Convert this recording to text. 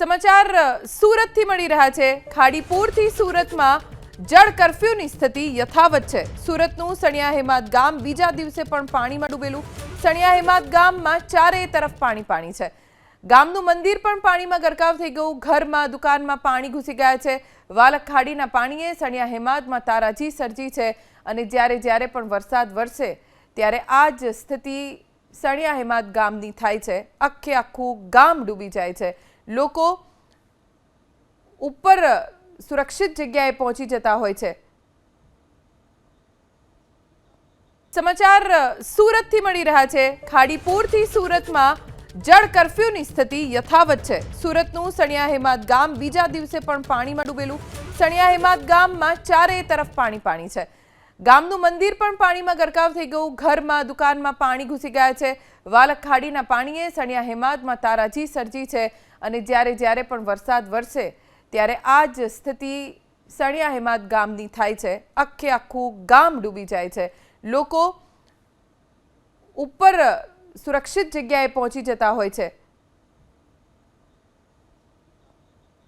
સમાચાર સુરતથી મળી રહ્યા છે. ખાડીપુરથી સુરતમાં જળ કર્ફ્યુની સ્થિતિ યથાવત છે. સુરતનું સણિયા હેમાદ ગામ બીજા દિવસે પણ પાણીમાં ડૂબેલું. સણિયા હેમાદ ગામમાં ચારેય તરફ પાણી પાણી છે. ગામનું મંદિર પણ પાણીમાં ગરકાવ થઈ ગયું. ઘરમાં, દુકાનમાં પાણી ઘૂસી ગયા છે. વાલક ખાડીના પાણીએ સણિયા હેમાદમાં તારાજી સર્જી છે અને જ્યારે જ્યારે પણ વરસાદ વરસે ત્યારે આ જ સ્થિતિ સણિયા હેમાદ ગામની થાય છે. આખે આખું ગામ ડૂબી જાય છે. લોકો ઉપર સુરક્ષિત જગ્યાએ પહોંચી જતા હોય છે. સમાચાર સુરતથી મળી રહ્યા છે. ખાડીપુરથી સુરતમાં જળ કર્ફ્યુની સ્થિતિ યથાવત છે. સુરતનું સણિયા હેમાદ ગામ બીજા દિવસે પણ પાણીમાં ડૂબેલું. સણિયા હેમાદ ગામમાં ચારેય તરફ પાણી પાણી છે. ગામનું મંદિર પણ પાણીમાં ગરકાવ થઈ ગયું. ઘરમાં, દુકાનમાં પાણી ઘૂસી ગયા છે. વાલક ખાડીના પાણીએ સણિયા હેમાદમાં તારાજી સર્જી છે અને જ્યારે જ્યારે પણ વરસાદ વરસે ત્યારે આ જ સ્થિતિ સણિયા હેમાદ ગામની થાય છે. આખે આખું ગામ ડૂબી જાય છે. લોકો ઉપર સુરક્ષિત જગ્યાએ પહોંચી જતા હોય છે.